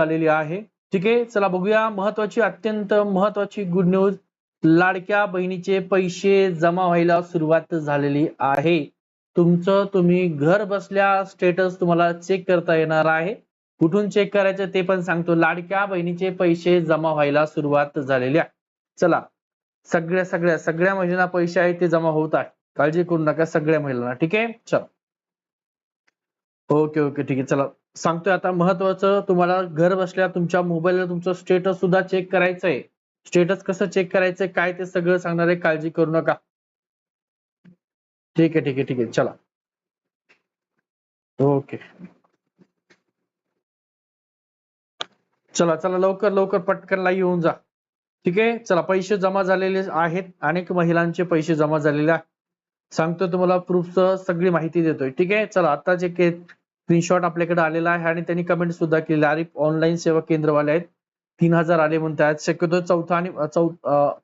आलेली आहे. ठीक आहे चला बघूया. महत्वाची अत्यंत महत्वाची गुड न्यूज लाडक्या बहिणीचे पैसे जमा व्हायला सुरुवात झालेली आहे. तुमचं तुम्ही घर बसल्या स्टेटस तुम्हाला चेक करता येणार आहे. कुठून चेक करायचं ते पण सांगतो. लाडक्या बहिणीचे पैसे जमा व्हायला सुरुवात झालेली आहे. चला सगळ्या सगळ्या सगळ्या महिलांना पैसे आहेत ते जमा होत आहे. काळजी करू नका सगळ्या महिलांना. ठीक आहे? चला. ओके ओके ठीक आहे. चला. सांगतोय आता महत्वाचं तुम्हाला घर बसल्या तुमच्या मोबाईलला तुमचं स्टेटस सुद्धा चेक करायचं आहे स्टेटस कसं चेक करायचंय काय ते सगळं सांगणार आहे काळजी करू नका. ठीक आहे ठीक आहे ठीक आहे चला. ओके. चला चला लवकर लवकर पटकन लाईव्ह येऊन जा. ठीक आहे? चला पैसे जमा झालेले आहेत अनेक महिलांचे पैसे जमा झालेले आहेत सांगतो तुम्हाला प्रूफ सगळी माहिती देतोय. ठीक आहे? चला आता जे स्क्रीनशॉट आपल्याकडे आलेला आहे आणि त्यांनी कमेंट सुद्धा केलेली आहे. ऑनलाईन सेवा केंद्रवाले आहेत. तीन हजार आले म्हणतात शक्यतो चौथा आणि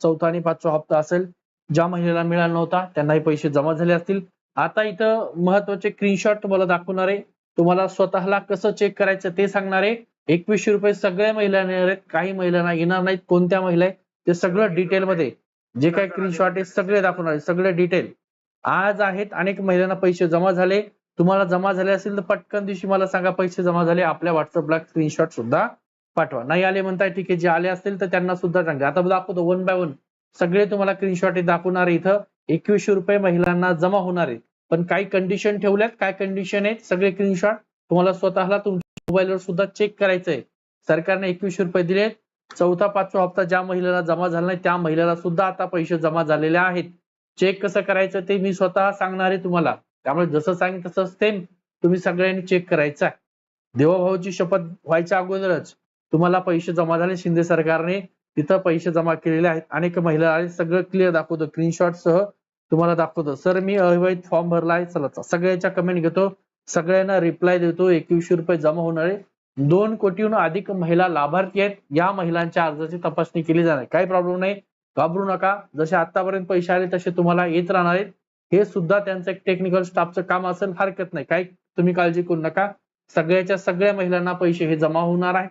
चौथा आणि पाचवा हप्ता असेल. ज्या महिलेला मिळाला नव्हता त्यांनाही पैसे जमा झाले असतील. आता इथं महत्त्वाचे स्क्रीनशॉट तुम्हाला दाखवणार आहे. तुम्हाला स्वतःला कसं चेक करायचं ते सांगणार आहे. एकवीसशे रुपये सगळ्या महिलांना येणार आहेत. काही महिलांना येणार नाहीत. कोणत्या महिला आहेत? ते सगळं डिटेलमध्ये जे काही स्क्रीनशॉट आहे सगळे दाखवणार आहे. सगळे डिटेल आज आहेत अनेक महिलांना पैसे जमा झाले. तुम्हाला जमा झाले असेल तर पटकन दिवशी मला सांगा पैसे जमा झाले आपल्या व्हॉट्सअपला स्क्रीनशॉट सुद्धा पाठवा. नाही आले म्हणताय ठीक आहे जे आले असतील तर त्यांना सुद्धा सांगा. आता दाखवतो वन बाय वन सगळे तुम्हाला स्क्रीनशॉट दाखवणार आहे इथं. एकवीसशे रुपये महिलांना जमा होणार आहेत पण काही कंडिशन ठेवल्यात काय कंडिशन आहेत सगळे स्क्रीनशॉट तुम्हाला स्वतःला तुमच्या मोबाईलवर सुद्धा चेक करायचंय. सरकारने एकवीसशे रुपये दिलेत. चौथा पाचवा हप्ता ज्या महिलेला जमा झाला नाही त्या महिलेला सुद्धा आता पैसे जमा झालेले आहेत. चेक कसं करायचं ते मी स्वतः सांगणार आहे तुम्हाला. त्यामुळे जसं सांगेन तसं सेम तुम्ही सगळ्यांनी चेक करायचा आहे. देवाभाऊची शपथ व्हायच्या अगोदरच तुम्हाला पैसे जमा झाले शिंदे सरकारने. तिथं पैसे जमा केलेले आहेत. अनेक महिला आहेत. सगळं क्लिअर दाखवतो. स्क्रीनशॉट सह तुम्हाला दाखवतो. सर मी अविवाहित फॉर्म भरला आहे. चला सगळ्याच्या कमेंट घेतो. सगळ्यांना रिप्लाय देतो. एकवीसशे रुपये जमा होणारे दोन कोटीहून अधिक महिला लाभार्थी आहेत. या महिलांच्या अर्जाची तपासणी केली जाणार काही प्रॉब्लेम नाही. घाबरू नका. जसे आतापर्यंत पैसे आले तसे तुम्हाला येत राहणार आहेत. हे सुद्धा त्यांचं एक टेक्निकल स्टाफचं काम असेल हरकत नाही. काही तुम्ही काळजी करू नका. सगळ्याच्या सगळ्या महिलांना पैसे हे जमा होणार आहे.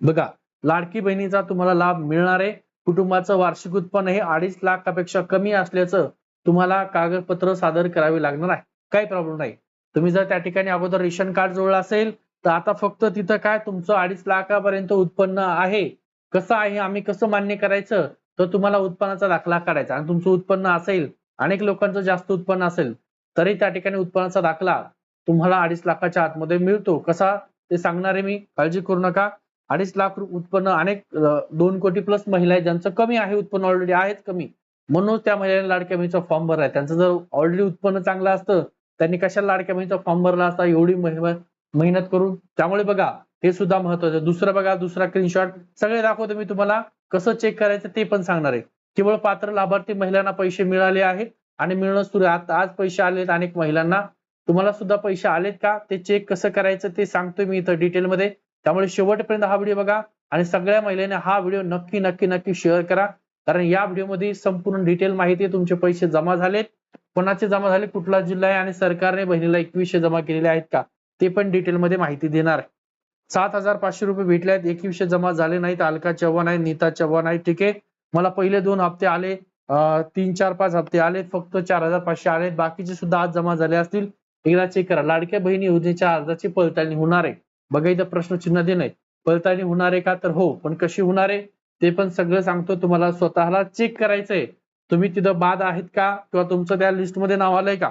बघा लाडकी बहिणीचा तुम्हाला लाभ मिळणार आहे. कुटुंबाचं वार्षिक उत्पन्न हे अडीच लाखापेक्षा कमी असल्याचं तुम्हाला कागदपत्र सादर करावे लागणार आहे. काही प्रॉब्लेम नाही. तुम्ही जर त्या ठिकाणी अगोदर रेशन कार्ड जोडलं असेल तर आता फक्त तिथं काय तुमचं अडीच लाखापर्यंत उत्पन्न आहे. कसं आहे आम्ही कसं मान्य करायचं? तर तुम्हाला उत्पन्नाचा दाखला काढायचा. आणि तुमचं उत्पन्न असेल अनेक लोकांचं जास्त उत्पन्न असेल तरी त्या ठिकाणी उत्पन्नाचा दाखला तुम्हाला अडीच लाखाच्या आतमध्ये मिळतो. कसा? ते सांगणार आहे मी. काळजी करू नका. अडीच लाख उत्पन्न अनेक दोन कोटी प्लस महिला आहेत ज्यांचं कमी आहे उत्पन्न ऑलरेडी आहेत कमी. म्हणून त्या महिलांनी लाडक्या बहिणीचा फॉर्म भरलाय त्यांचं जर ऑलरेडी उत्पन्न चांगलं असतं त्यांनी कशाला लाडक्या बहिणीचा फॉर्म भरला असता एवढी मेहनत करून? त्यामुळे बघा हे सुद्धा महत्वाचं दुसरं बघा दुसरा स्क्रीनशॉट सगळे दाखवतो मी तुम्हाला. कसं चेक करायचं ते पण सांगणार आहे. केवळ पात्र लाभार्थी महिलांना पैसे मिळाले आहेत आणि मिळणं सुरू आता आज पैसे आलेत अनेक महिलांना. तुम्हाला सुद्धा पैसे आलेत का? ते चेक कसं करायचं ते सांगतोय मी इथं डिटेलमध्ये त्यामुळे शेवटपर्यंत हा व्हिडिओ बघा आणि सगळ्या महिलांनी हा व्हिडिओ नक्की नक्की नक्की शेअर करा. कारण या व्हिडिओमध्ये संपूर्ण डिटेल माहिती आहे. तुमचे पैसे जमा झालेत. कोणाचे जमा झाले कुठला जिल्हा आहे आणि सरकारने बहिणीला एकवीसशे जमा केलेले आहेत का? ते पण डिटेलमध्ये माहिती देणार आहे. सात हजार पाचशे रुपये भेटले आहेत. एकवीसशे जमा झाले नाहीत. अलका चव्हाण आहे नीता चव्हाण आहे. ठीक आहे. मला पहिले दोन हप्ते आले तीन चार पाच हप्ते आले फक्त चार हजार पाचशे आले. बाकीचे सुद्धा आज जमा झाले असतील. एकदा चेक करा. लाडक्या बहिणी योजनेच्या अर्जाची पडताळणी होणार आहे. बघा इथं प्रश्नचिन्ह दे नाही पडताळणी होणार आहे का? तर हो पण कशी होणार आहे? ते पण सगळं सांगतो. तुम्हाला स्वतःला चेक करायचंय. तुम्ही तिथं बाद आहेत का? किंवा तुमचं त्या लिस्टमध्ये नाव आलंय का?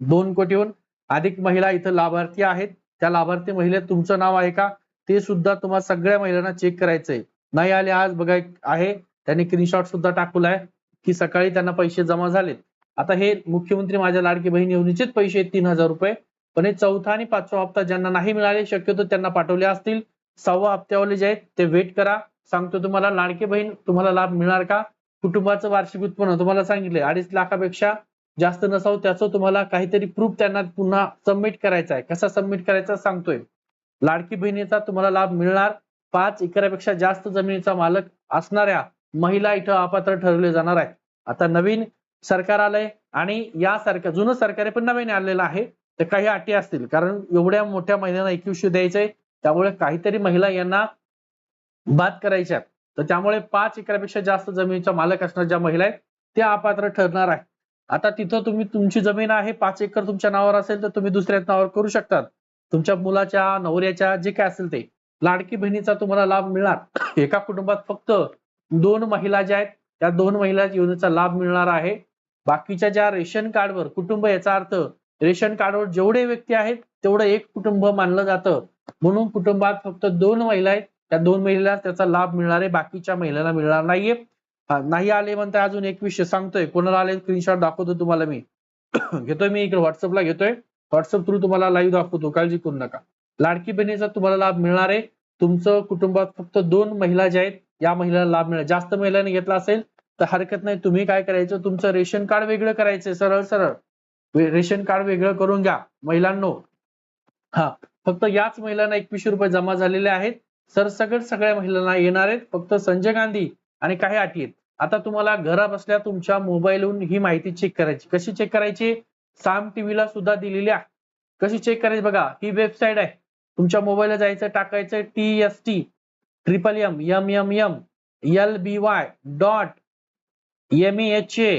दोन कोटीहून अधिक महिला इथं लाभार्थी आहेत. त्या लाभार्थी महिलेत तुमचं नाव आहे का? ते सुद्धा तुम्हाला सगळ्या महिलांना चेक करायचंय. नाही आले आज बघा आहे. त्यांनी स्क्रीनशॉट सुद्धा टाकलाय की सकाळी त्यांना पैसे जमा झालेत. आता हे मुख्यमंत्री माझ्या लाडकी बहीण योजनेचेच पैसे आहेत तीन हजार रुपये. पण हे चौथा आणि पाचवा हप्ता ज्यांना नाही मिळाले शक्यतो त्यांना पाठवले असतील. सहावा हप्त्यावाले जे आहेत ते वेट करा. सांगतो तुम्हाला लाडकी बहीण तुम्हाला लाभ मिळणार का? कुटुंबाचं वार्षिक उत्पन्न तुम्हाला सांगितले अडीच लाखापेक्षा जास्त नसावं त्याचं तुम्हाला काहीतरी प्रूफ त्यांना पुन्हा सबमिट करायचा आहे. कसा सबमिट करायचा सांगतोय. लाडकी बहिणीचा तुम्हाला लाभ मिळणार. पाच एकरापेक्षा जास्त जमिनीचा मालक असणाऱ्या महिला इथं अपात्र ठरवले जाणार आहेत. आता नवीन सरकार आलंय आणि या सरकार जुनं सरकार पण नवीन आलेलं आहे. तर काही अटी असतील. कारण एवढ्या मोठ्या महिलांना एकवीसशे द्यायचंय. त्यामुळे काहीतरी महिला यांना बाद करायच्या तर त्यामुळे पाच एकरापेक्षा जास्त जमिनीच्या मालक असणार ज्या महिला आहेत त्या अपात्र ठरणार आहे आता तिथं तुम्ही तुमची जमीन आहे पाच एकर तुमच्या नावावर असेल तर तुम्ही दुसऱ्या नावावर करू शकतात. तुमच्या मुलाच्या नवऱ्याच्या जे काय असेल ते. लाडकी बहिणीचा तुम्हाला लाभ मिळणार. एका कुटुंबात फक्त दोन महिला ज्या आहेत त्या दोन महिला योजनेचा लाभ मिळणार आहे. बाकीच्या ज्या रेशन कार्डवर कुटुंब याचा अर्थ रेशन कार्डवर जेवढे व्यक्ती आहेत तेवढं एक कुटुंब मानलं जातं. म्हणून कुटुंबात फक्त दोन महिला आहेत त्या दोन महिला त्याचा लाभ मिळणार आहे बाकीच्या महिलांना मिळणार नाहीये. नाही आले म्हणताय अजून एक विषय सांगतोय. कोणाला आले स्क्रीनशॉट दाखवतो तुम्हाला मी. घेतोय मी इकडे व्हॉट्सअपला घेतोय. व्हॉट्सअप थ्रू तुम्हाला लाईव्ह दाखवतो काळजी करू नका. लाडकी बहिणीचा तुम्हाला लाभ मिळणार आहे. तुमचं कुटुंबात फक्त दोन महिला ज्या आहेत या महिलांना लाभ मिळेल. जास्त महिलांनी घेतला असेल तर हरकत नाही. तुम्ही काय करायचं? तुमचं रेशन कार्ड वेगळं करायचं सरळ सरळ. रेशन कार्ड वेगळं करून घ्या. महिलांनो हा. फक्त याच महिलांना एकवीसशे रुपये जमा झालेले आहेत. सरसकट सगळ्या महिलांना येणार आहेत. फक्त संजय गांधी आणि काही अटी आहेत. आता तुम्हाला घरा बसल्या तुमच्या मोबाईलहून ही माहिती चेक करायची. कशी चेक करायची? साम टीव्हीला सुद्धा दिलेली आहे. कशी चेक करायची? बघा ही वेबसाईट आहे. तुमच्या मोबाईलला जायचं टाकायचं T S T triple M M M M L B Y dot M H A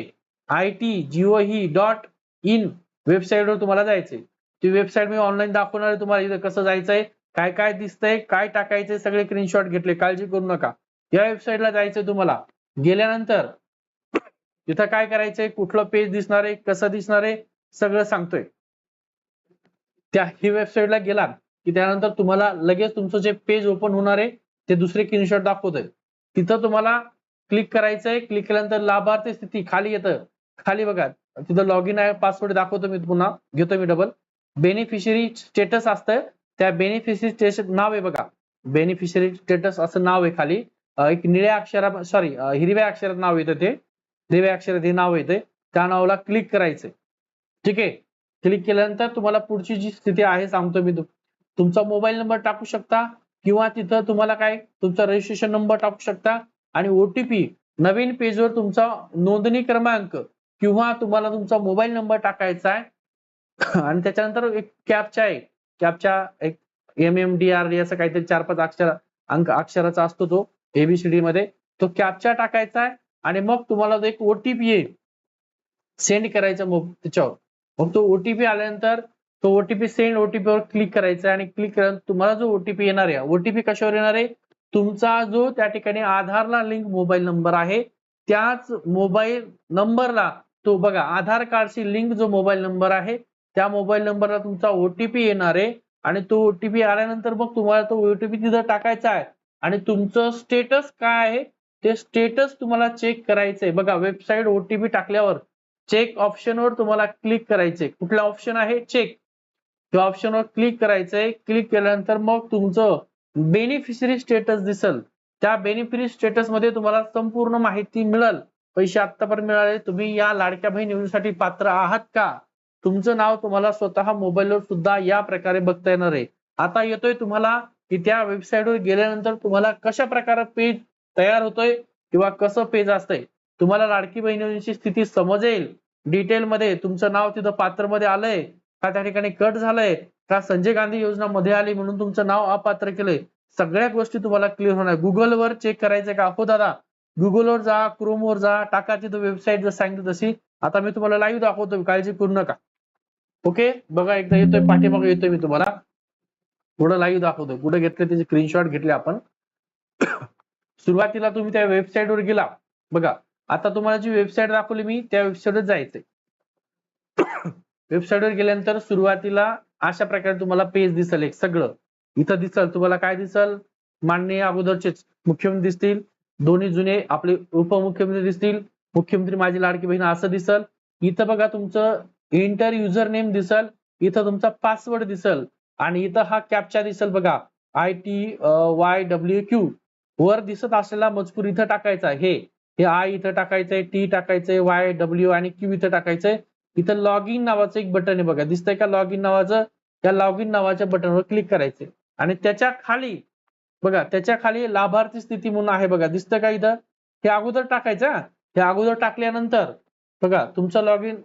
I T G O V dot in वेबसाईटवर तुम्हाला जायचंय. ती वेबसाईट मी ऑनलाईन दाखवणार आहे तुम्हाला इथं कसं जायचंय काय काय दिसतंय काय टाकायचंय सगळे स्क्रीनशॉट घेतले काळजी करू नका. या वेबसाईटला जायचंय तुम्हाला. गेल्यानंतर तिथं काय करायचंय कुठलं पेज दिसणार आहे कसं दिसणार आहे सगळं सांगतोय. त्या ही वेबसाईटला गेला की त्यानंतर तुम्हाला लगेच तुमचं जे पेज ओपन होणार आहे ते दुसरे स्क्रीनशॉट दाखवतोय. तिथं तुम्हाला क्लिक करायचंय क्लिक केल्यानंतर लाभार्थी स्थिती खाली येतं. खाली बघा तिथं लॉग इन आहे पासवर्ड दाखवतो मी पुन्हा घेतो मी डबल बेनिफिशरी स्टेटस असतं त्या बेनिफिशरी स्टेटस नाव आहे बघा. बेनिफिशरी स्टेटस असं नाव आहे खाली. एक निळ्या अक्षरा सॉरी हिरव्या अक्षरात नाव येतं ते. हिरव्या अक्षरात हे नाव येते त्या नावाला क्लिक करायचंय. ठीक आहे? क्लिक केल्यानंतर तुम्हाला पुढची जी स्थिती आहे सांगतो मी तुमचा मोबाईल नंबर टाकू शकता. किंवा तिथं तुम्हाला काय तुमचा रजिस्ट्रेशन नंबर टाकू शकता आणि ओटीपी नवीन पेजवर तुमचा नोंदणी क्रमांक किंवा तुम्हाला तुमचा मोबाईल नंबर टाकायचा आहे. आणि त्याच्यानंतर एक कॅपचा आहे. कॅपचा एक M M D R D असं काहीतरी चार पाच अक्षर अंक अक्षराचा असतो तो एबीसीडी मध्ये. तो कॅपचा टाकायचा आहे आणि मग तुम्हाला तो एक ओटीपी येईल सेंड करायचा मग त्याच्यावर. मग तो ओटीपी आल्यानंतर तो ओटीपी सेंड ओटीपीवर क्लिक करायचा आहे आणि क्लिक करून तुम्हाला जो ओटीपी येणार आहे ओटीपी कशावर येणार आहे? तुमचा जो त्या ठिकाणी आधारला लिंक मोबाईल नंबर आहे त्याच मोबाईल नंबरला तो बघा आधार कार्डशी लिंक जो मोबाईल नंबर आहे त्या मोबाईल नंबरला तुमचा ओटीपी येणार आहे आणि तो ओटीपी आल्यानंतर मग तुम्हाला तो ओटीपी तिथं टाकायचा आहे. आणि तुमचं स्टेटस काय आहे? ते स्टेटस तुम्हाला चेक करायचंय. बघा वेबसाईट ओटीपी टाकल्यावर चेक ऑप्शनवर तुम्हाला क्लिक करायचे कुठला ऑप्शन आहे? चेक त्या ऑप्शनवर क्लिक करायचंय. क्लिक केल्यानंतर मग तुमचं बेनिफिशरी स्टेटस दिसल. त्या बेनिफिशरी स्टेटसमध्ये तुम्हाला संपूर्ण माहिती मिळेल. पैसे आतापर्यंत मिळाले. तुम्ही या लाडक्या बहीण योजनेसाठी पात्र आहात का? तुमचं नाव तुम्हाला स्वतः मोबाईलवर सुद्धा या प्रकारे बघता येणार आहे. आता येतोय तुम्हाला की त्या वेबसाईटवर गेल्यानंतर तुम्हाला कशा प्रकारे पेज तयार होतोय किंवा कसं पेज असतंय. तुम्हाला लाडकी बहीण स्थिती समजेल. डिटेल मध्ये तुमचं नाव तिथं पात्रमध्ये आलंय. का त्या ठिकाणी कट झालंय? का संजय गांधी योजना मध्ये आली म्हणून तुमचं नाव अपात्र केलंय? सगळ्या गोष्टी तुम्हाला क्लिअर होणार. गुगलवर चेक करायचंय का? हो दादा गुगलवर जा क्रोमवर जा टाका तिथं वेबसाईट जर सांगितलं तशी. आता मी तुम्हाला लाईव्ह दाखवतो काळजी करू नका. ओके बघा एकदा येतोय पाठीमागे येतोय मी तुम्हाला. पुढे लाईव्ह दाखवतोय. कुठे घेतले त्याचे स्क्रीनशॉट घेतले आपण. सुरुवातीला तुम्ही त्या वेबसाईटवर गेला. बघा आता तुम्हाला जी वेबसाईट दाखवली मी त्या वेबसाईटवर जायचंय. वेबसाईटवर गेल्यानंतर सुरुवातीला अशा प्रकारे तुम्हाला पेज दिसेल एक सगळं. इथं दिसल तुम्हाला काय दिसल? माननीय अगोदरचेच मुख्यमंत्री दिसतील. दोन्ही जुने आपले उपमुख्यमंत्री दिसतील. मुख्यमंत्री माझी लाडकी बहीण असं दिसल. इथं बघा तुमचं इंटर युजर नेम दिसल. इथं तुमचा पासवर्ड दिसल. आणि इथं हा कॅपचा दिसल बघा. I T Y W Q वर दिसत असलेला मजकूर इथं टाकायचा आहे. हे हे आय इथं टाकायचंय टी टाकायचंय वाय डब्ल्यू आणि क्यू इथं टाकायचंय. इथं लॉग इन नावाचं एक बटन आहे बघा. दिसतंय का लॉग इन नावाचं? त्या लॉग इन नावाच्या बटनवर क्लिक करायचे आणि त्याच्याखाली बघा त्याच्याखाली लाभार्थी स्थिती म्हणून आहे बघा. दिसतं का इथं? हे अगोदर टाकायचं हे? अगोदर टाकल्यानंतर बघा तुमचा लॉग इन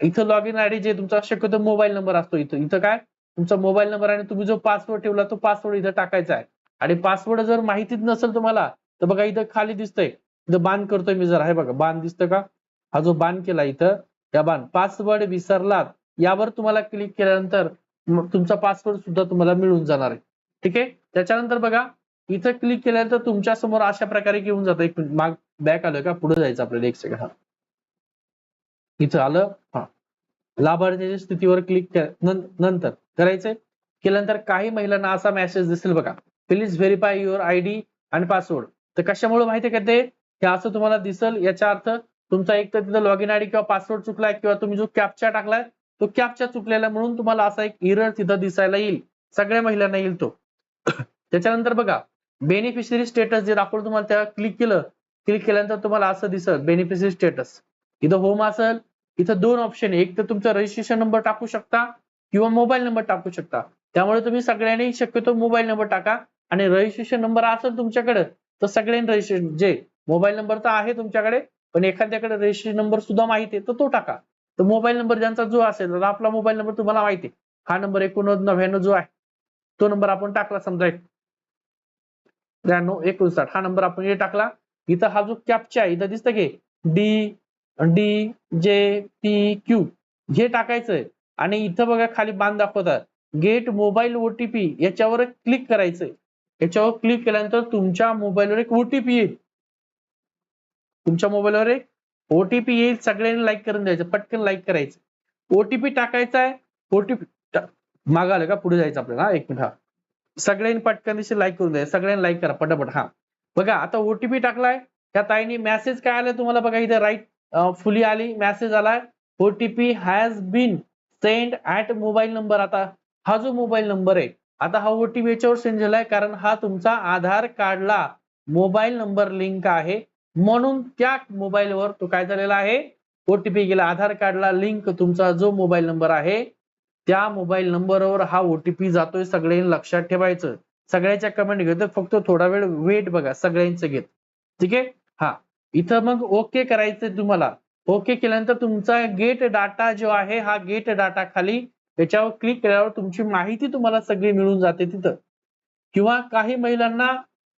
इथं लॉग इन आयडी जे तुमचा शक्यतो मोबाईल नंबर असतो इथं. इथं काय? तुमचा मोबाईल नंबर आणि तुम्ही जो पासवर्ड ठेवला तो पासवर्ड इथं टाकायचा आहे. आणि पासवर्ड जर माहितीच नसेल तुम्हाला तर बघा इथं खाली दिसतंय. इथं बाण करतोय मी जर. आहे बघा बाण दिसतं का? हा जो बाण केला इथं या पासवर्ड विसरलात यावर तुम्हाला क्लिक केल्यानंतर तुमचा पासवर्ड सुद्धा तुम्हाला मिळून जाणार आहे. ठीक आहे? त्याच्यानंतर बघा इथं क्लिक केल्यानंतर तुमच्यासमोर अशा प्रकारे घेऊन जातं. एक माग बॅक आलं का? पुढे जायचं आपल्याला एक सेकंड हा. इथं आलं? हा. लाभार्थ्याच्या स्थितीवर क्लिक नंतर करायचंय. केल्यानंतर काही महिलांना असा मेसेज दिसेल बघा. प्लीज व्हेरीफाय युअर आयडी आणि पासवर्ड तर कशामुळे माहिती का ते? असं तुम्हाला दिसल याचा अर्थ तुमचा एक तर तिथं लॉग इन आयडी किंवा पासवर्ड चुकलाय किंवा तुम्ही जो कॅपचा टाकलाय तो कॅपचा चुकलेला म्हणून तुम्हाला असा एक इरर तिथं दिसायला येईल. सगळ्या महिलांना येईल तो. त्याच्यानंतर बघा बेनिफिशरी स्टेटस जे दाखवलं तुम्हाला त्या क्लिक केलं क्लिक केल्यानंतर तुम्हाला असं दिसत बेनिफिशरी स्टेटस इथं होम असेल इथं दोन ऑप्शन आहे. एक तर तुमचा रजिस्ट्रेशन नंबर टाकू शकता किंवा मोबाईल नंबर टाकू शकता. त्यामुळे तुम्ही सगळ्यांनी शक्यतो मोबाईल नंबर टाका. आणि रजिस्ट्रेशन नंबर असेल तुमच्याकडे तर सगळ्यांनी रजिस्ट्रेशन जे मोबाईल नंबर तर आहे तुमच्याकडे पण एखाद्याकडे रजिस्ट्रेशन नंबर सुद्धा माहिती आहे तर तो टाका. तर मोबाईल नंबर ज्यांचा जो असेल तर आपला मोबाईल नंबर तुम्हाला माहिती आहे. हा नंबर एकोणनव्वद नव्याण्णव जो आहे तो नंबर आपण टाकला समजा एक. त्र्याण्णव एकोणसाठ हा नंबर आपण हे टाकला. इथं हा जो कॅपचा आहे इथं दिसतं की D D J P Q हे टाकायचंय. आणि इथं बघा खाली बांध दाखवतात. गेट मोबाईल ओटीपी याच्यावर क्लिक करायचंय. याच्यावर क्लिक केल्यानंतर तुमच्या मोबाईलवर एक ओटीपी येईल. तुमच्या मोबाईलवर एक ओटीपी येईल सगळ्यांनी लाईक करून द्यायचं पटकन लाईक करायचं. ओटीपी टाकायचा आहे ओटीपी मागाले का? पुढे जायचं आपल्याला. एक मिनिट हा. सगळ्यांनी पटकन दिवशी लाईक करून द्यायचं सगळ्यांनी लाईक करा पटापट हा. बघा आता ओटीपी टाकलाय. त्या ताईने मेसेज काय आलाय तुम्हाला? बघा इथे राईट फुली आली मेसेज आलाय. OTP has been send at mobile number आता हा जो मोबाईल नंबर आहे आता हा ओटीपी याच्यावर सेंड झालाय कारण हा तुमचा आधार कार्डला मोबाईल नंबर लिंक आहे. म्हणून त्या मोबाईलवर तो काय झालेला आहे? ओटीपी गेला आधार कार्डला लिंक तुमचा जो मोबाईल नंबर आहे त्या मोबाईल नंबरवर हा ओटीपी जातोय सगळ्यांनी लक्षात ठेवायचं. सगळ्याच्या कमेंट घेत फक्त थोडा वेळ वेट बघा सगळ्यांचं घेत. ठीक आहे? हा. इथं मग ओके करायचंय तुम्हाला. ओके केल्यानंतर तुमचा गेट डाटा जो आहे हा गेट डाटा खाली त्याच्यावर क्लिक केल्यावर तुमची माहिती तुम्हाला सगळी मिळून जाते तिथं. किंवा काही महिलांना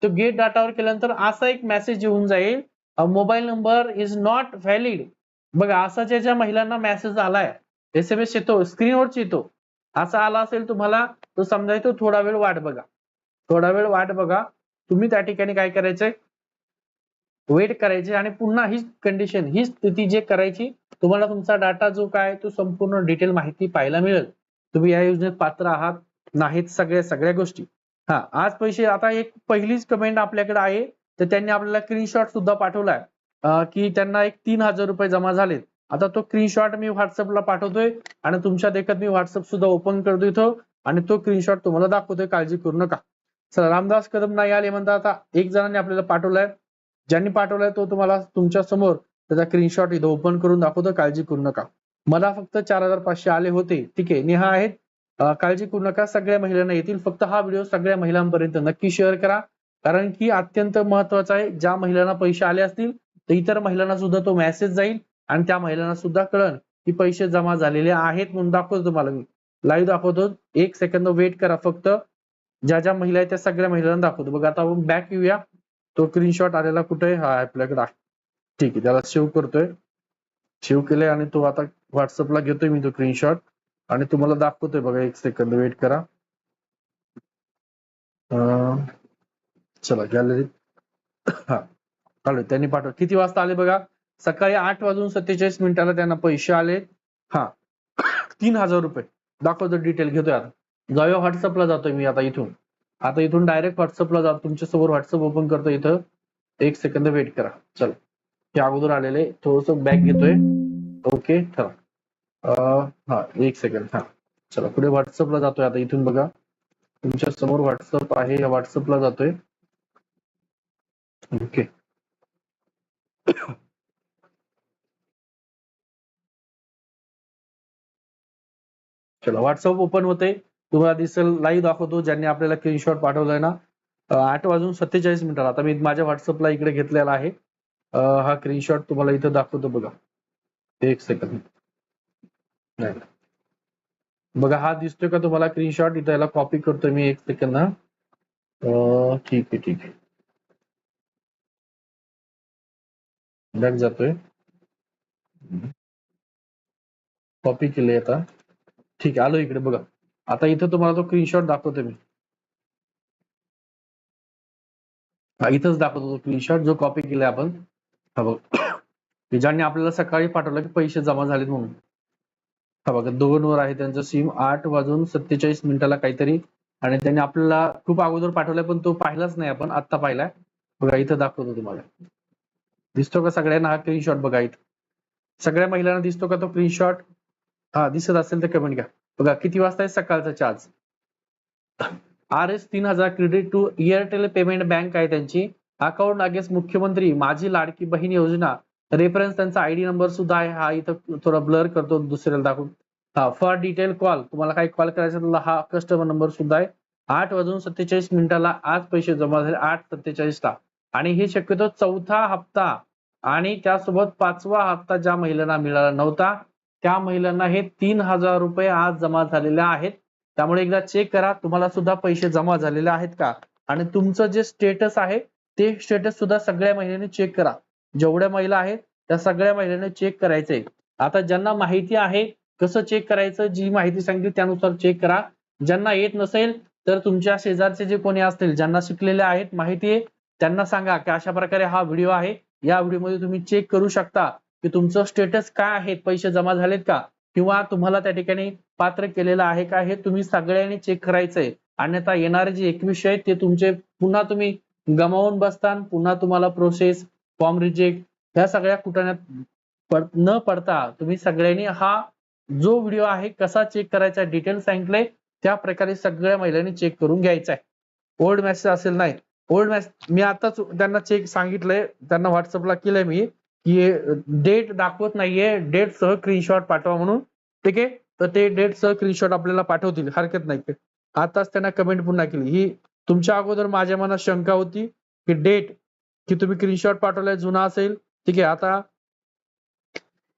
तो गेट डाटावर केल्यानंतर असा एक मेसेज येऊन जाईल mobile number is not valid बघा असा ज्या ज्या महिलांना मेसेज आलाय एस एम एस येतो स्क्रीनवरच येतो असा आला असेल तुम्हाला तो समजायचो थोडा वेळ वाट बघा. थोडा वेळ वाट बघा. तुम्ही त्या ठिकाणी काय करायचंय? वेट करायचे आणि पुन्हा ही कंडिशन ही स्थिती जे करायची तुम्हाला तुमचा डाटा जो काय तो संपूर्ण डिटेल माहिती पाहायला मिळेल. तुम्ही या योजनेत पात्र आहात नाहीत सगळ्या सगळ्या गोष्टी. हा आज पैसे आता एक पहिलीच कमेंट आपल्याकडे आहे. तर त्यांनी आपल्याला स्क्रीनशॉट सुद्धा पाठवलाय. की त्यांना एक तीन हजार रुपये जमा झालेत. आता तो स्क्रीनशॉट मी व्हॉट्सअपला पाठवतोय आणि तुमच्या देखत मी व्हॉट्सअप सुद्धा ओपन करतो इथं आणि तो स्क्रीनशॉट तुम्हाला दाखवतोय. काळजी करू नका. चला रामदास कदम नाही आले म्हणता आता एक जणांनी आपल्याला पाठवलाय. ज्यांनी पाठवलाय तो तुम्हाला तुमच्यासमोर त्याचा स्क्रीनशॉट इथं ओपन करून दाखवतो काळजी करू नका. मला फक्त चार हजार पाचशे आले होते. ठीक आहे नेहा आहेत. काळजी करू नका सगळ्या महिलांना येतील. फक्त हा व्हिडिओ सगळ्या महिलांपर्यंत नक्की शेअर करा. कारण की अत्यंत महत्त्वाचा आहे ज्या महिलांना पैसे आले असतील तर इतर महिलांना सुद्धा तो मेसेज जाईल आणि त्या महिलांना सुद्धा कळन की पैसे जमा झालेले आहेत म्हणून दाखवतो तुम्हाला मी. लाईव्ह दाखवतो. एक सेकंद वेट करा फक्त. ज्या ज्या महिला आहेत त्या सगळ्या महिलांना दाखवतो. बघा आता आपण बॅक येऊया. तो स्क्रीनशॉट आलेला कुठे हा आपल्याकडे आहे. ठीक आहे त्याला सेव्ह करतोय. सेव्ह केलंय आणि तो आता व्हॉट्सअपला घेतोय मी तो स्क्रीनशॉट आणि तुम्हाला दाखवतोय बघा एक सेकंद वेट करा. चला गॅलरीत हा चालू त्यांनी पाठव. किती वाजता आले बघा? सकाळी आठ वाजून सत्तेचाळीस मिनिटाला त्यांना पैसे आले. हा तीन हजार रुपये. दाखवतो डिटेल घेतोय आता. जाऊया व्हॉट्सअपला जातोय मी आता इथून. आता इथून डायरेक्ट व्हॉट्सअपला जातो. तुमच्यासमोर व्हॉट्सअप ओपन करतो इथं. एक सेकंद वेट करा. चल. हे अगोदर आलेले. थोडस बॅग घेतोय. ओके ठरा हा एक सेकंड हा. चला पुढे व्हॉट्सअपला जातोय आता इथून बघा. तुमच्यासमोर व्हॉट्सअप आहे या व्हॉट्सअपला जातोय. ओके. चला व्हॉट्सअप ओपन होते तुम्हाला दिसेल लाईव्ह दाखवतो ज्यांनी आपल्याला स्क्रीनशॉट पाठवलाय ना. आठ वाजून सत्तेचाळीस मिनिटाला. आता मी माझ्या व्हॉट्सअपला इकडे घेतलेला आहे. हा स्क्रीनशॉट तुम्हाला इथं दाखवतो बघा. एक सेकंद नाही. बघा हा दिसतोय का तुम्हाला? स्क्रीनशॉट इथं याला कॉपी करतोय मी एक सेकंद ना ठीक आहे ठीक आहे. बॅक जातोय. कॉपी केले आता. ठीक आहे आलो इकडे बघा. आता इथं तुम्हाला तो स्क्रीनशॉट दाखवतो मी. इथंच दाखवतो तो स्क्रीनशॉट जो कॉपी केलाय आपण. हा बघ. की ज्यांनी आपल्याला सकाळी पाठवलं की पैसे जमा झालेत म्हणून. हा बघा दोन वर आहे त्यांचं सिम आठ वाजून सत्तेचाळीस मिनिटाला काहीतरी. आणि त्यांनी आपल्याला खूप अगोदर पाठवलाय पण तो पाहिलाच नाही आपण आत्ता पाहिलाय. बघा इथं दाखवतो तुम्हाला. दिसतो का सगळ्यांना? हा स्क्रीनशॉट बघा इथं. सगळ्या महिलांना दिसतो का तो स्क्रीनशॉट हा दिसत असेल तर कमेंट घ्या. बघा किती वाजता आहे सकाळचा चार्ज आर एस तीन हजार credit to Airtel payment bank आहे त्यांची. अकाउंट अगेन्स्ट मुख्यमंत्री माझी लाडकी बहीण योजना. रेफरन्स त्यांचा आयडी नंबर सुद्धा आहे. हा इथं थोडा ब्लर करतो दुसऱ्याला दाखवून. हा फॉर डिटेल कॉल तुम्हाला काही कॉल करायचा हा कस्टमर नंबर सुद्धा आहे. आठ वाजून सत्तेचाळीस मिनिटाला आज पैसे जमा झाले आठ सत्तेचाळीस ला आणि हे शक्यतो चौथा हप्ता आणि त्यासोबत पाचवा हप्ता ज्या महिलांना मिळाला नव्हता त्या महिलांना हे तीन हजार रुपये आज जमा झालेले आहेत. त्यामुळे एकदा चेक करा तुम्हाला सुद्धा पैसे जमा झालेले आहेत का? आणि तुमचं जे स्टेटस आहे ते स्टेटस सुद्धा सगळ्या महिलांनी चेक करा. जेवढ्या महिला आहेत त्या सगळ्या महिलांना चेक करायचंय. आता ज्यांना माहिती आहे कसं चेक करायचं जी माहिती सांगितली त्यानुसार चेक करा. ज्यांना येत नसेल तर तुमच्या शेजारचे जे कोणी असतील ज्यांना शिकलेले आहेत माहिती आहे त्यांना सांगा की अशा प्रकारे हा व्हिडिओ आहे. या व्हिडिओमध्ये तुम्ही चेक करू शकता की तुमचं स्टेटस काय आहे पैसे जमा झालेत का? किंवा तुम्हाला त्या ठिकाणी पात्र केलेलं आहे का? हे तुम्ही सगळ्यांनी चेक करायचंय. अन्यथा येणारे जे एकवीसशे आहेत ते तुमचे पुन्हा तुम्ही गमावून बसतान पुन्हा तुम्हाला प्रोसेस फॉर्म रिजेक्ट ह्या सगळ्या कुटाण्यात पड- न पडता तुम्ही सगळ्यांनी हा जो व्हिडिओ आहे कसा चेक करायचा डिटेल सांगितलंय त्या प्रकारे सगळ्या महिलांनी चेक करून घ्यायचा आहे. ओल्ड मेसेज असेल नाही. ओल्ड मेसेज मी आताच त्यांना चेक सांगितलंय त्यांना व्हॉट्सअपला केलंय मी की डेट दाखवत नाहीये डेट सह स्क्रीनशॉट पाठवा म्हणून. ठीक आहे? तर ते डेट सह स्क्रीनशॉट आपल्याला पाठवतील हरकत नाही. आताच त्यांना कमेंट पुन्हा केली. ही तुमच्या अगोदर माझ्या मनात शंका होती की डेट की तुम्ही स्क्रीनशॉट पाठवलाय जुना असेल ठीक आहे आता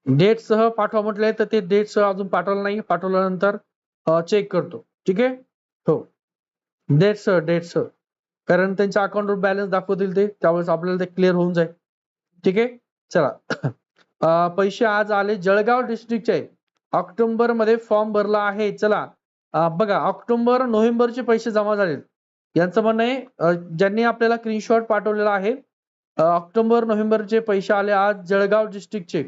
डेट सह पाठवा म्हटलंय तर ते डेट सह अजून पाठवलं नाही पाठवल्यानंतर चेक करतो ठीक आहे? हो. डेट सह डेट सह. कारण त्यांच्या अकाउंटवर बॅलन्स दाखवतील ते त्यावेळेस आपल्याला ते क्लिअर होऊन जाईल ठीक आहे? चला. पैसे आज आले जळगाव डिस्ट्रिक्टचे ऑक्टोबरमध्ये फॉर्म भरला आहे चला. बघा ऑक्टोबर नोव्हेंबरचे पैसे जमा झाले यांचं म्हणणं आहे ज्यांनी आपल्याला स्क्रीनशॉट पाठवलेला आहे ऑक्टोबर नोव्हेंबरचे पैसे आले आज जळगाव डिस्ट्रिक्टचे.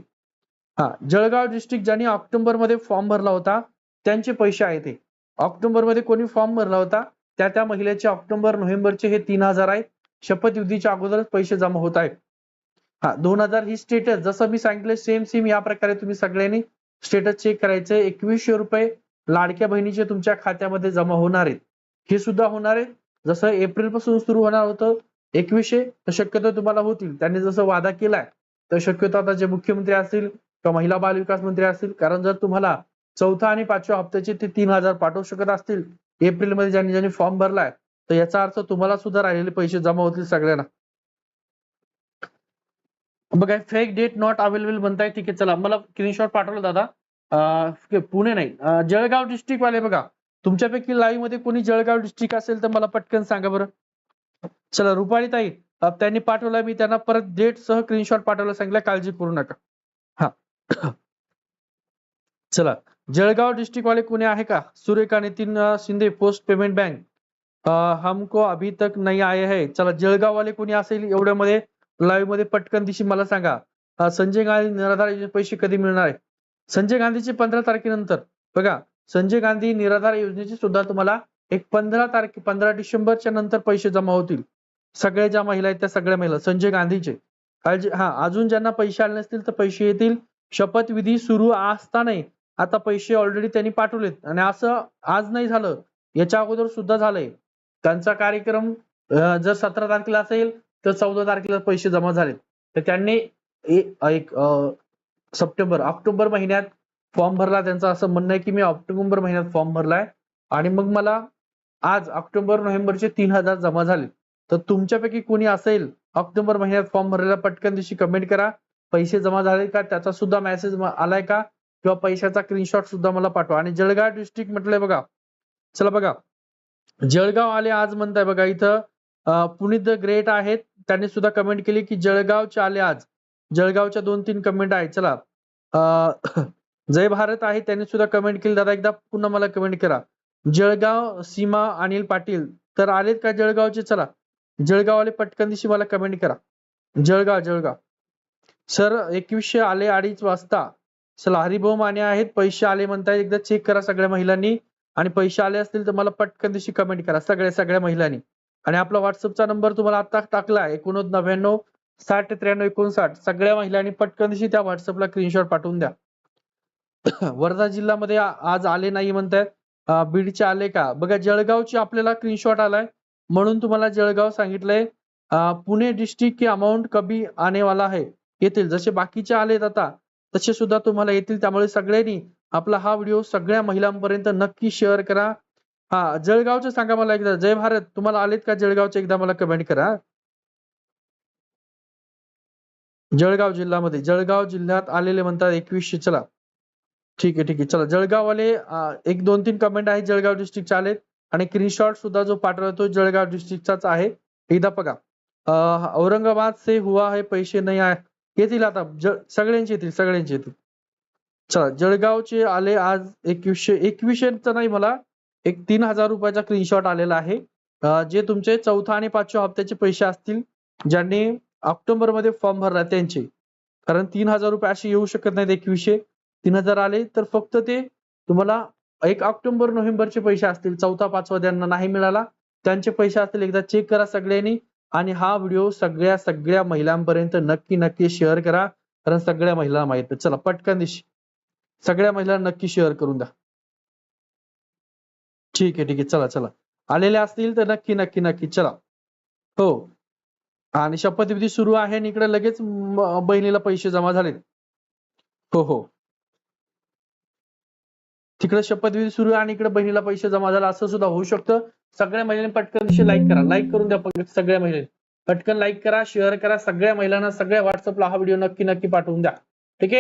हा जळगाव डिस्ट्रिक्ट ज्यांनी ऑक्टोबरमध्ये फॉर्म भरला होता त्यांचे पैसे आहेत ते ऑक्टोबरमध्ये कोणी फॉर्म भरला होता त्या त्या महिलेचे ऑक्टोबर नोव्हेंबरचे हे तीन हजार आहेत. शपथविधीच्या अगोदरच पैसे जमा होत आहेत. हा दोन हजार ही स्टेटस जसं मी सांगितलं सेम सेम या प्रकारे तुम्ही सगळ्यांनी स्टेटस चेक करायचं. एकवीसशे रुपये लाडक्या बहिणीचे तुमच्या खात्यामध्ये जमा होणार आहेत. हे सुद्धा होणार आहे जसं एप्रिलपासून सुरू होणार होतं एकवीसशे शक्यतो तुम्हाला होतील. त्यांनी जसं वादा केलाय तर शक्यतो आता जे मुख्यमंत्री असतील किंवा महिला बाल विकास मंत्री असतील कारण जर तुम्हाला चौथा आणि पाचव्या हप्त्याचे ते तीन हजार पाठवू शकत असतील एप्रिलमध्ये ज्यांनी ज्यांनी फॉर्म भरलाय तर याचा अर्थ तुम्हाला सुद्धा राहिलेले पैसे जमा होतील सगळ्यांना. बघा फेक डेट नॉट अवेलेबल म्हणताय ठीक आहे चला. मला स्क्रीनशॉट पाठवलं दादा. पुणे नाही जळगाव डिस्ट्रिक्ट वाले बघा. तुमच्यापैकी लाईव्हमध्ये कोणी जळगाव डिस्ट्रिक्ट असेल तर मला पटकन सांगा बरं. चला रुपाली ताई त्यांनी पाठवलं मी त्यांना परत डेट सह स्क्रीनशॉट पाठवलं सांगितलं काळजी करू नका. हा. चला जळगाव डिस्ट्रिक्ट वाले कोणी आहे का? सूर्यका Nitin Shinde post payment bank हमको अभी तक नाही आये है. चला जळगाव वाले कोणी असेल एवढ्यामध्ये लाईव्हमध्ये पटकन दिशी मला सांगा. संजय गांधी निराधार योजने पैसे कधी मिळणार आहे? संजय गांधीचे पंधरा तारखेनंतर. बघा संजय गांधी निराधार योजनेचे सुद्धा तुम्हाला एक पंधरा तारखे पंधरा डिसेंबरच्या नंतर पैसे जमा होतील. सगळ्या ज्या महिला आहेत त्या सगळ्या महिला संजय गांधीचे. काळजी हा अजून ज्यांना पैसे आले नसतील तर पैसे येतील. शपथविधी सुरू असतानाही आता पैसे ऑलरेडी त्यांनी पाठवलेत. आणि असं आज नाही झालं. याच्या अगोदर सुद्धा झालंय. त्यांचा कार्यक्रम जर सतरा तारखेला असेल तर चौदा तारखेला पैसे जमा झालेत. तर त्यांनी ए- एक सप्टेंबर ऑक्टोबर महिन्यात फॉर्म भरला. त्यांचं असं म्हणणं आहे की मी ऑक्टोबर महिन्यात फॉर्म भरलाय. आणि मग मला आज ऑक्टोबर नोव्हेंबरचे तीन हजार जमा झाले. तर तुमच्यापैकी कोणी असेल ऑक्टोबर महिन्यात फॉर्म भरलेला पटकन दिवशी कमेंट करा. पैसे जमा झाले का? त्याचा सुद्धा मेसेज आलाय का? किंवा पैशाचा स्क्रीनशॉट सुद्धा मला पाठवा. आणि जळगाव डिस्ट्रिक्ट म्हटलंय बघा. चला बघा. जळगाव आले आज म्हणताय बघा इथं पुनीत द ग्रेट आहेत. त्यांनी सुद्धा कमेंट केली की जळगावचे आले आज. जळगावच्या दोन तीन कमेंट आहेत. चला. जय भारत आहे. त्यांनी सुद्धा कमेंट केली. दादा एकदा पुन्हा मला कमेंट करा. जळगाव सीमा अनिल पाटील. तर आलेत का जळगावचे? चला. जळगाववाले पटकन दिवशी मला कमेंट करा. जळगाव जळगाव. सर एकवीसशे आले अडीच वाजता. चला हरिभाऊ माने आहेत. पैसे आले म्हणताय एकदा चेक करा सगळ्या महिलांनी. आणि पैसे आले असतील तर मला पटकन दिवशी कमेंट करा सगळ्या सगळ्या महिलांनी. आणि आपला व्हॉट्सअपचा नंबर तुम्हाला आता टाकला आहे एकोणनव्वद नव्याण्णव साठ त्र्याण्णव एकोणसाठ. सगळ्या महिलांनी पटकन दिवशी त्या व्हॉट्सअपला स्क्रीनशॉट पाठवून द्या. वर्धा जिल्ह्यामध्ये आज आले नाही म्हणतायत बीडचे आले का? बघा जळगावची आपल्याला स्क्रीनशॉट आलाय. म्हणून तुम्हाला जळगाव सांगितलंय. पुणे डिस्ट्रिक्ट की अमाऊंट कभी आने वाला है येतील. जसे बाकीचे आलेत आता तसे सुद्धा तुम्हाला येतील. त्यामुळे सगळ्यांनी आपला हा व्हिडिओ सगळ्या महिलांपर्यंत नक्की शेअर करा. हा जळगावचे सांगा मला एकदा. जय भारत. तुम्हाला आलेत का जळगावचे? एकदा मला कमेंट करा. जळगाव जिल्ह्यामध्ये जळगाव जिल्ह्यात आलेले म्हणतात एकवीसशे चला. ठीक आहे ठीक आहे. चला जळगाववाले एक दोन तीन कमेंट आहेत जळगाव डिस्ट्रिक्टचे आलेत. आणि स्क्रीनशॉट सुद्धा जो पाठवतो जळगाव डिस्ट्रिक्टचाच आहे. एकदा बघा. औरंगाबाद से हुआ है पैसे नाही आहे येतील आता. सगळ्यांचे येतील सगळ्यांचे येतील. चला जळगावचे आले आज एकवीसशे एकवीसशेचा नाही मला. एक तीन हजार रुपयाचा स्क्रीनशॉट आलेला आहे. जे तुमचे चौथा आणि पाचव्या हप्त्याचे पैसे असतील ज्यांनी ऑक्टोबरमध्ये फॉर्म भरला त्यांचे. कारण तीन हजार रुपये असे येऊ शकत नाहीत एकवीसशे. तीन हजार आले तर फक्त ते तुम्हाला एक ऑक्टोबर नोव्हेंबरचे पैसे असतील. चौथा पाचवा त्यांना नाही मिळाला त्यांचे पैसे असतील. एकदा चेक करा सगळ्यांनी आणि हा व्हिडिओ सगळ्या सगळ्या महिलांपर्यंत नक्की नक्की शेअर करा. कारण सगळ्या महिलांना माहीत चला पटकन दिशी. सगळ्या महिलांना नक्की शेअर करून द्या. ठीक आहे ठीक आहे. चला चला. आलेले असतील तर नक्की नक्की नक्की. चला. हो. आणि शपथविधी सुरू आहे आणि इकडे लगेच बहिणीला पैसे जमा झालेत. हो हो. तिकडे शपथविधी सुरू आहे आणि इकडे बहिणीला पैसे जमा झाला असं सुद्धा होऊ शकतं. सगळ्या महिलांनी पटकन दिवशी लाईक करा. लाईक करून द्या सगळ्या महिलांनी. पटकन लाईक करा शेअर करा सगळ्या महिलांना सगळ्या व्हॉट्सअपला हा व्हिडिओ नक्की नक्की पाठवून द्या. ठीक आहे?